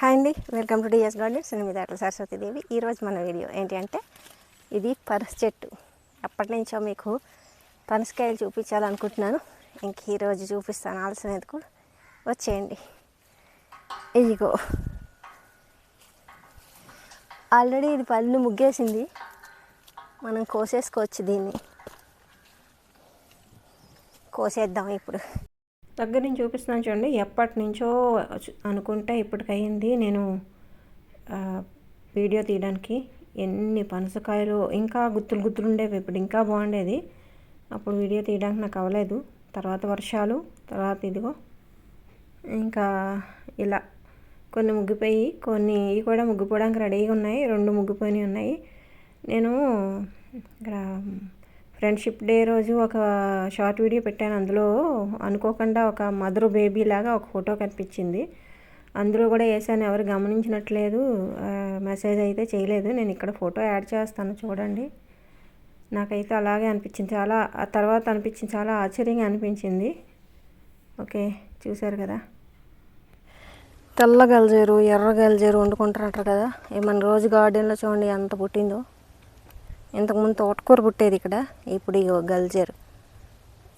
Hi అండి welcome to DS gardens నేను మీ దాంట్లో సరస్వతీదేవి ఈరోజు మన వీడియో ఏంటి అంటే ఇది పనస చెట్టు. అప్పటి నుంచో మీకు పనసకాయలు చూపించాలనుకుంటున్నాను. ఇంక ఈరోజు చూపిస్తాను ఆలసినందుకు వచ్చేయండి. ఇదిగో. ఆల్రెడీ ఇది పళ్ళు ముగ్గేసింది. మనం కోసేసుకోవచ్చు దీన్ని. కోసేద్దాం ఇప్పుడు. దగ్గర నుంచి చూపిస్తున్నాను చూడండి. ఎప్పటి నుంచో అనుకుంటే ఇప్పటికి నేను వీడియో తీయడానికి ఎన్ని పనసకాయలు ఇంకా గుత్తులు గుత్తులు ఉండేవి ఇప్పుడు ఇంకా బాగుండేది. అప్పుడు వీడియో తీయడానికి నాకు అవ్వలేదు. తర్వాత వర్షాలు తర్వాత ఇదిగో ఇంకా ఇలా కొన్ని ముగ్గిపోయి కొన్ని ఇవి కూడా ముగ్గిపోవడానికి రెడీగా ఉన్నాయి. రెండు ముగ్గిపోయినవి ఉన్నాయి. నేను ఇక్కడ ఫ్రెండ్షిప్ డే రోజు ఒక షార్ట్ వీడియో పెట్టాను. అందులో అనుకోకుండా ఒక మదర్ బేబీ లాగా ఒక ఫోటో కనిపించింది. అందులో కూడా వేసాను ఎవరు గమనించినట్లేదు. మెసేజ్ అయితే చేయలేదు. నేను ఇక్కడ ఫోటో యాడ్ చేస్తాను చూడండి. నాకైతే అలాగే అనిపించింది. చాలా ఆ తర్వాత అనిపించింది. చాలా ఆశ్చర్యంగా అనిపించింది. ఓకే చూశారు కదా. తెల్ల గల్జేరు ఎర్ర గల్జేరు వండుకుంటారంటారు కదా. ఈ మన రోజు గార్డెన్లో చూడండి ఎంత పుట్టిందో. ఇంతకుముందు తోటకూర పుట్టేది ఇక్కడ ఇప్పుడు ఇగో గల్జర్.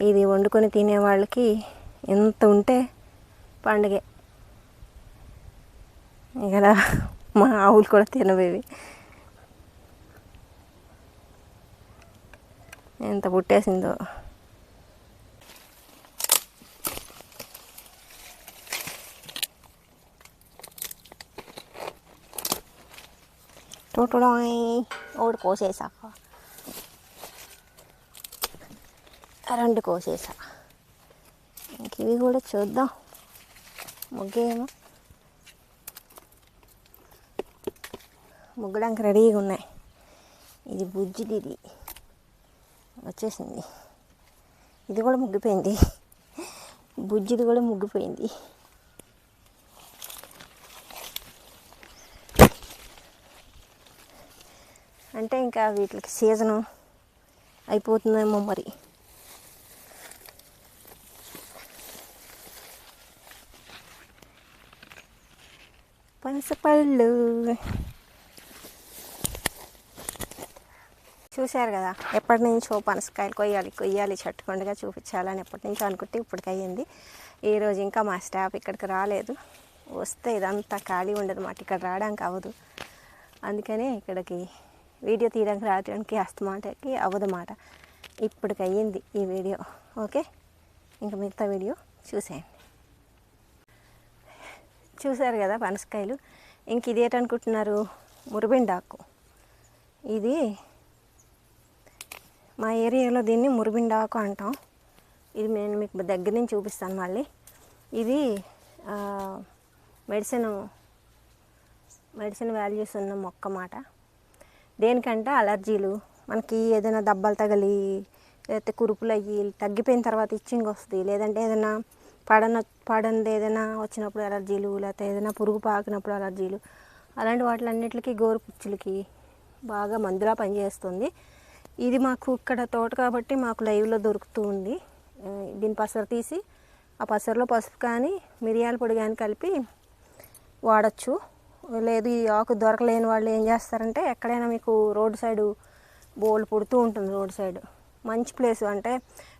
ఇది వండుకొని తినే వాళ్ళకి ఎంత ఉంటే పండుగే. ఇక్కడ మా ఆవులు కూడా తినవేవి. ఎంత పుట్టేసిందో. టోటోడాయ్ ఒకటి కోసేసాక. రెండు కోసేసా. ఇంక ఇవి కూడా చూద్దాం. ముగ్గేమో. ముగ్గడానికి రెడీగా ఉన్నాయి. ఇది బుజ్జిది ఇది. వచ్చేసింది. ఇది కూడా ముగ్గిపోయింది. బుజ్జిది కూడా ముగ్గిపోయింది. అంటే ఇంకా వీటికి సీజను అయిపోతుందేమో మరి. పనసపళ్ళు. చూశారు కదా ఎప్పటి నుంచో పనసకాయలు కొయ్యాలి కొయ్యాలి చెట్టుకొండగా చూపించాలని ఎప్పటి నుంచో అనుకుంటే ఇప్పటికయ్యింది. ఈరోజు ఇంకా మా స్టాఫ్ ఇక్కడికి రాలేదు. వస్తే ఇదంతా ఖాళీ ఉండదు మాట ఇక్కడ రావడానికి అవ్వదు. అందుకనే ఇక్కడికి వీడియో తీయడానికి రావడానికి అస్తమాటకి అవ్వదు మాట ఇప్పటికి అయ్యింది ఈ వీడియో. ఓకే? ఇంకా మిగతా వీడియో చూసేయండి. చూశారు కదా పనసకాయలు? ఇంక ఇది ఏంటనుకుంటున్నారు? మురిబిండాకు ఇది మా ఏరియాలో దీన్ని మురిబిండాకు అంటాం. ఇది నేను మీకు దగ్గర నుంచి చూపిస్తాను మళ్ళీ. ఇది మెడిసిన్ మెడిసిన్ వాల్యూస్ ఉన్న మొక్క మాట దేనికంటే అలర్జీలు. మనకి ఏదైనా దెబ్బలు తగిలి లేకపోతే కురుపులు అయ్యి తగ్గిపోయిన తర్వాత ఇచ్చింగ్ వస్తుంది. లేదంటే ఏదైనా పడన పడనది ఏదైనా వచ్చినప్పుడు అలర్జీలు లేకపోతే ఏదైనా పురుగు పాకినప్పుడు అలర్జీలు. అలాంటి వాటిలన్నిటికీ గోరుపుచ్చులకి బాగా మందులా పనిచేస్తుంది. ఇది మాకు ఇక్కడ తోట కాబట్టి మాకు లైవ్లో దొరుకుతూ ఉంది. దీని పసరు తీసి ఆ పసరులో పసుపు కానీ మిరియాల పొడి కానీ కలిపి వాడచ్చు. లేదు ఈ ఆకు దొరకలేని వాళ్ళు ఏం చేస్తారంటే ఎక్కడైనా మీకు రోడ్ సైడ్ బోల్ పుడుతూ ఉంటుంది రోడ్ సైడ్. మంచి ప్లేస్ అంటే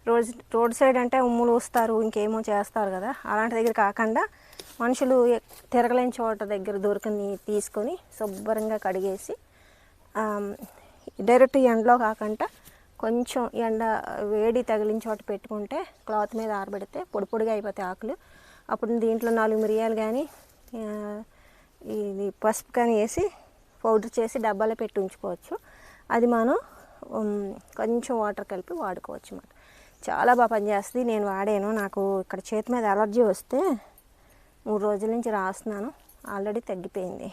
రోడ్ రోడ్ సైడ్ అంటే ఉమ్ములు వస్తారు ఇంకేమో చేస్తారు కదా. అలాంటి దగ్గర కాకుండా మనుషులు తిరగలేని చోట దగ్గర దొరికింది తీసుకొని శుభ్రంగా కడిగేసి డైరెక్ట్ ఎండలో కాకుండా కొంచెం ఎండ వేడి తగిలిన చోట పెట్టుకుంటే క్లాత్ మీద ఆరబెడితే పొడి పొడిగా అయిపోతాయి ఆకులు. అప్పుడు దీంట్లో నాలుగు మిరియాలు కానీ ఇది పసుపు కానీ వేసి పౌడర్ చేసి డబ్బాలో పెట్టి ఉంచుకోవచ్చు. అది మనం కొంచెం వాటర్ కలిపి వాడుకోవచ్చు అన్నమాట. చాలా బాగా పనిచేస్తుంది. నేను వాడాను. నాకు ఇక్కడ చేతి మీద అలర్జీ వస్తే మూడు రోజుల నుంచి రాస్తున్నాను. ఆల్రెడీ తగ్గిపోయింది.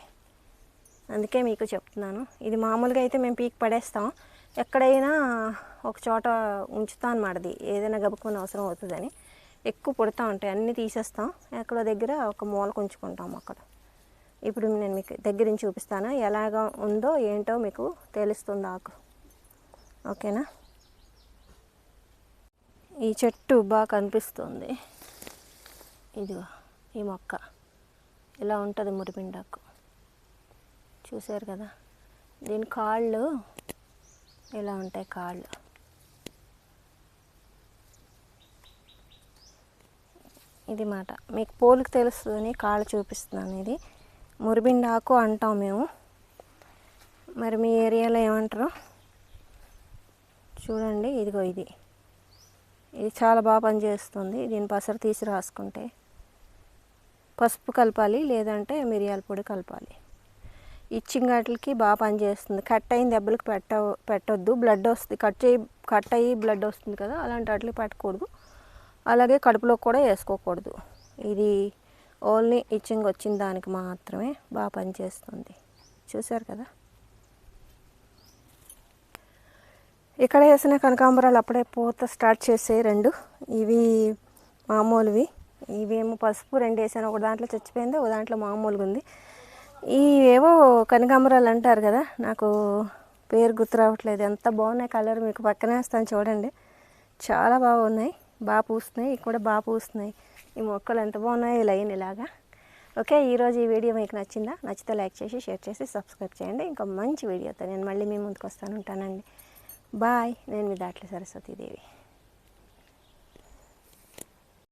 అందుకే మీకు చెప్తున్నాను. ఇది మామూలుగా అయితే మేము పీక్ పడేస్తాం. ఎక్కడైనా ఒక చోట ఉంచుతాం అన్నమాట అది. ఏదైనా గబుకుని అవసరం అవుతుందని. ఎక్కువ పుడతా ఉంటాయి. అన్నీ తీసేస్తాం. ఎక్కడో దగ్గర ఒక మూలకు ఉంచుకుంటాం అక్కడ. ఇప్పుడు నేను మీకు దగ్గర నుంచి చూపిస్తాను. ఎలాగ ఉందో ఏంటో మీకు తెలుస్తుంది ఆకు. ఓకేనా? ఈ చెట్టు బాగా కనిపిస్తుంది. ఇదిగో ఈ మొక్క. ఇలా ఉంటుంది మురిపిండాకు చూసారు కదా? దీని కాళ్ళు ఇలా ఉంటాయి కాళ్ళు. ఇది మాట. మీకు పోలికి తెలుస్తుందని కాళ్ళు చూపిస్తున్నాను ఇది. మురిబిండాకు అంటాం మేము. మరి మీ ఏరియాలో ఏమంటారు? చూడండి ఇదిగో ఇది. ఇది చాలా బాగా పనిచేస్తుంది. దీని పసరు తీసి రాసుకుంటే పసుపు కలపాలి లేదంటే మిరియాల పొడి కలపాలి. ఇచ్చింగ్ వాటికి బాగా పనిచేస్తుంది. కట్ అయిన దెబ్బలకు పెట్ట పెట్టొద్దు. బ్లడ్ వస్తుంది. కట్ చేయి కట్ అయ్యి బ్లడ్ వస్తుంది కదా అలాంటి వాటికి పెట్టకూడదు. అలాగే కడుపులో కూడా వేసుకోకూడదు. ఇది ఓన్లీ ఇచ్చింగ్ వచ్చిన దానికి మాత్రమే బాగా పనిచేస్తుంది. చూశారు కదా? ఇక్కడ వేసిన కనకాంబరాలు అప్పుడే పూత స్టార్ట్ చేసే రెండు. ఇవి మామూలువి. ఇవేమో పసుపు రెండు వేసాను. ఒక దాంట్లో చచ్చిపోయింది ఒక దాంట్లో మామూలుగా ఉంది. ఈ ఏవో కనకాంబరాలు అంటారు కదా? నాకు పేరు గుర్తు రావట్లేదు. ఎంత బాగున్నాయి కలర్ మీకు పక్కనే వేస్తాను చూడండి. చాలా బాగున్నాయి. బాగా పూస్తున్నాయి. ఇక్కడ బాగా పూస్తున్నాయి. ఈ మొక్కలు ఎంత బాగున్నాయో లైన్ ఇలాగా. ఓకే ఈరోజు ఈ వీడియో మీకు నచ్చిందా? నచ్చితే లైక్ చేసి షేర్ చేసి సబ్స్క్రైబ్ చేయండి. ఇంకా మంచి వీడియోతో నేను మళ్ళీ మీ ముందుకు వస్తాను ఉంటానండి. బాయ్ నేను మీ దాట్ల సరస్వతీదేవి.